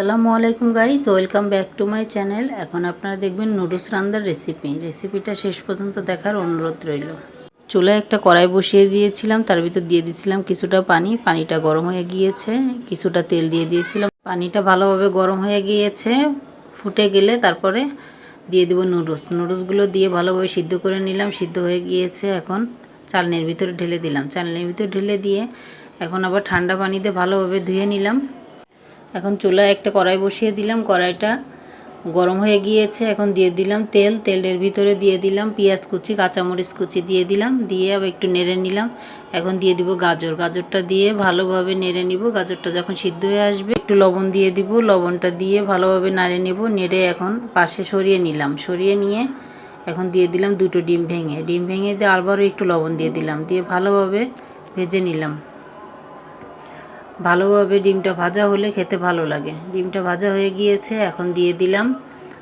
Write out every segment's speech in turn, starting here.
আসসালামু আলাইকুম guys welcome back to my channel এখন আপনারা দেখবেন নুডলস রান্নার রেসিপি রেসিপিটা শেষ পর্যন্ত দেখার অনুরোধ রইল। চুলায় একটা কড়াই বসিয়ে দিয়েছিলাম, তার ভিতর দিয়ে দিয়েছিলাম কিছুটা পানি। পানিটা গরম হয়ে গিয়েছে, কিছুটা তেল দিয়ে দিয়েছিলাম। পানিটা ভালোভাবে গরম হয়ে গিয়েছে, ফুটে গেলে তারপরে দিয়ে দেবো নুডলস নুডলসগুলো দিয়ে ভালোভাবে সিদ্ধ করে নিলাম, সিদ্ধ হয়ে গিয়েছে এখন চালনির ভিতরে ঢেলে দিলাম। চালনির ভিতরে ঢেলে দিয়ে এখন আবার ঠান্ডা পানিতে ভালোভাবে ধুয়ে নিলাম। এখন চুলায় একটা কড়াই বসিয়ে দিলাম, কড়াইটা গরম হয়ে গিয়েছে, এখন দিয়ে দিলাম তেল, তেলের ভিতরে দিয়ে দিলাম পেঁয়াজ কুচি, কাঁচামরিচ কুচি দিয়ে দিলাম, দিয়ে আবার একটু নেড়ে নিলাম। এখন দিয়ে দিব গাজর, গাজরটা দিয়ে ভালোভাবে নেড়ে নিব, গাজরটা যখন সিদ্ধ হয়ে আসবে একটু লবণ দিয়ে দিব, লবণটা দিয়ে ভালোভাবে নাড়ে নেব, নেড়ে এখন পাশে সরিয়ে নিলাম, সরিয়ে নিয়ে এখন দিয়ে দিলাম দুটো ডিম ভেঙে ডিম ভেঙে দিয়ে আবারও একটু লবণ দিয়ে দিলাম, দিয়ে ভালোভাবে ভেজে নিলাম। ভালোভাবে ডিমটা ভাজা হলে খেতে ভালো লাগে। ডিমটা ভাজা হয়ে গিয়েছে, এখন দিয়ে দিলাম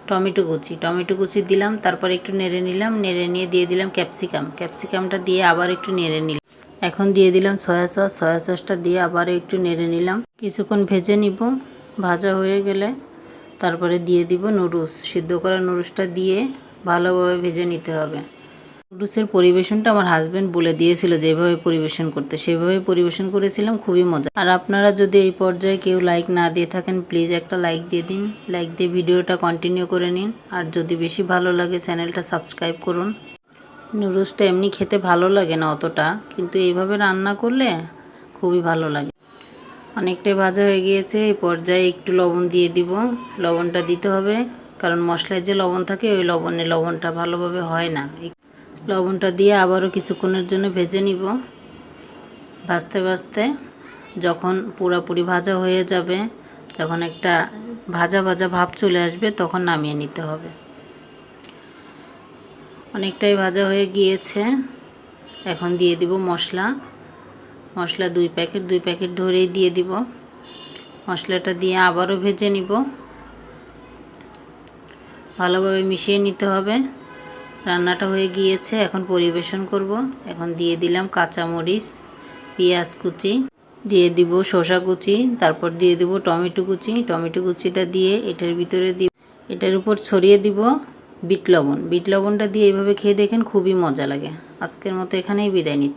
টমেটো কুচি। টমেটো কুচি দিলাম, তারপর একটু নেড়ে নিলাম, নেড়ে নিয়ে দিয়ে দিলাম ক্যাপসিকাম। ক্যাপসিকামটা দিয়ে আবার একটু নেড়ে নিলাম। এখন দিয়ে দিলাম সয়া সস। সয়া সসটা দিয়ে আবার একটু নেড়ে নিলাম। কিছুক্ষণ ভেজে নিব। ভাজা হয়ে গেলে তারপরে দিয়ে দিব নুডলস। সিদ্ধ করা নুডলসটা দিয়ে ভালোভাবে ভেজে নিতে হবে। নুডলসের পরিবেশনটা আমার হাজব্যান্ড বলে দিয়েছিল যেভাবে পরিবেশন করতে। সেভাবে পরিবেশন করেছিলাম, খুবই মজা। আর আপনারা যদি এই পর্যায়ে কেউ লাইক না দিয়ে থাকেন প্লিজ একটা লাইক দিয়ে দিন। লাইক দিয়ে ভিডিওটা কন্টিনিউ করে নিন। আর যদি বেশি ভালো লাগে চ্যানেলটা সাবস্ক্রাইব করুন। নুডলসটা এমনি খেতে ভালো লাগে না অতটা, কিন্তু এইভাবে রান্না করলে খুবই ভালো লাগে। অনেকটাই ভাজা হয়ে গিয়েছে, এই পর্যায়ে একটু লবণ দিয়ে দিব। লবণটা দিতে হবে, কারণ মশলায় যে লবণ থাকে, ওই লবণে লবণটা ভালোভাবে হয় না। লবণটা দিয়ে আবারও কিছুক্ষণের জন্য ভেজে নিব। ভাজতে ভাজতে যখন পুরাপুরি ভাজা হয়ে যাবে, যখন একটা ভাজা ভাজা ভাব চলে আসবে, তখন নামিয়ে নিতে হবে। অনেকটাই ভাজা হয়ে গিয়েছে। এখন দিয়ে দিব মশলা। মশলা দুই প্যাকেট দুই প্যাকেট ধরেই দিয়ে দিব। মশলাটা দিয়ে আবারও ভেজে নিব। ভালোভাবে মিশিয়ে নিতে হবে। রান্নাটা হয়ে গিয়েছে, এখন পরিবেশন করব। এখন দিয়ে দিলাম কাঁচামরিচ, পেঁয়াজ কুচি, দিয়ে দিব শসা কুচি, তারপর দিয়ে দিব টমেটো কুচি। টমেটো কুচিটা দিয়ে এটার ভিতরে দিব এটার উপর ছড়িয়ে দিব বিট লবণ। বিট লবণটা দিয়ে এইভাবে খেয়ে দেখেন খুবই মজা লাগে। আজকের মতো এখানেই বিদায় নিচ্ছি।